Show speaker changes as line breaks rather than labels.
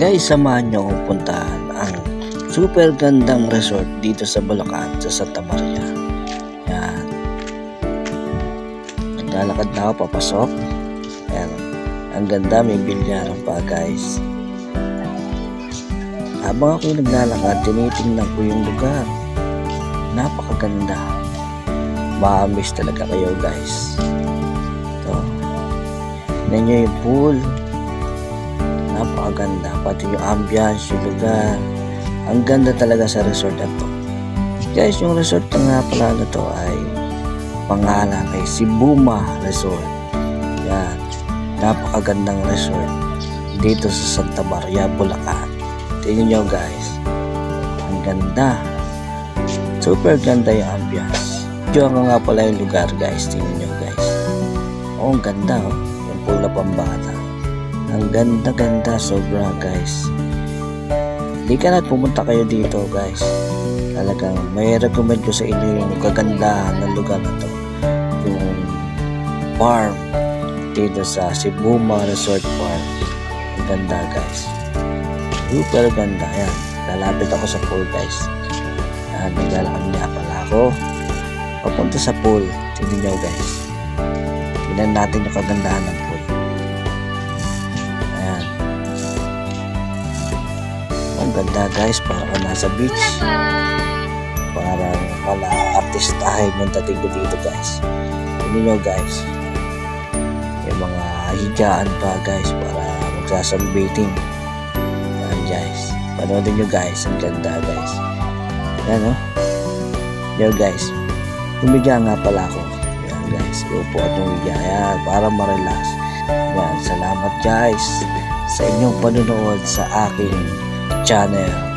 Guys, samahan nyo akong puntahan ang super gandang resort dito sa Bulacan, sa Santa Maria. Yan. Naglalakad na ako papasok. Yan. Ang ganda, may bilyaran pa guys. Habang ako naglalakad, tinitingnan ko yung lugar. Napakaganda. Maamis talaga kayo guys. Ito. Tignan yung pool. Napakaganda. Pati yung ambience, yung lugar. Ang ganda talaga sa resort na to. Guys, yung resort na nga pala na to ay pangalan ay Sibuma Resort. Yan. Napakagandang resort dito sa Santa Maria, Bulacan. Tingnan nyo guys. Ang ganda. Super ganda yung ambience. Diyo nga nga pala yung lugar guys. Tingnan nyo guys. Oh, ang ganda oh. Yung pool na pambata. Ang ganda-ganda sobra guys. Di ka na pumunta kayo dito guys. Talagang may recommend ko sa inyo yung kagandahan ng lugar na to. Yung farm dito sa Sibuma Resort Park. Ang ganda guys. Super ganda. Ayan. Lalapit ako sa pool guys. Ayan. Naglalakad niya pala ako. Papunta sa pool. Tingnan nyo guys. Tingnan natin yung kagandahan ng Ang ganda guys. Parang ka nasa beach. Parang pala artistahin yung dating ko dito guys. Tingnan nyo guys. May mga higaan pa guys para magsasambiting. Ayan guys. Panoodin nyo guys. Ang ganda guys. Ayan o. Yo guys. Humiga nga pala ako. Ayan guys. Upo at humiga. Ayan. Para ma-relax. Ayan. Salamat guys sa inyong panonood sa aking channel.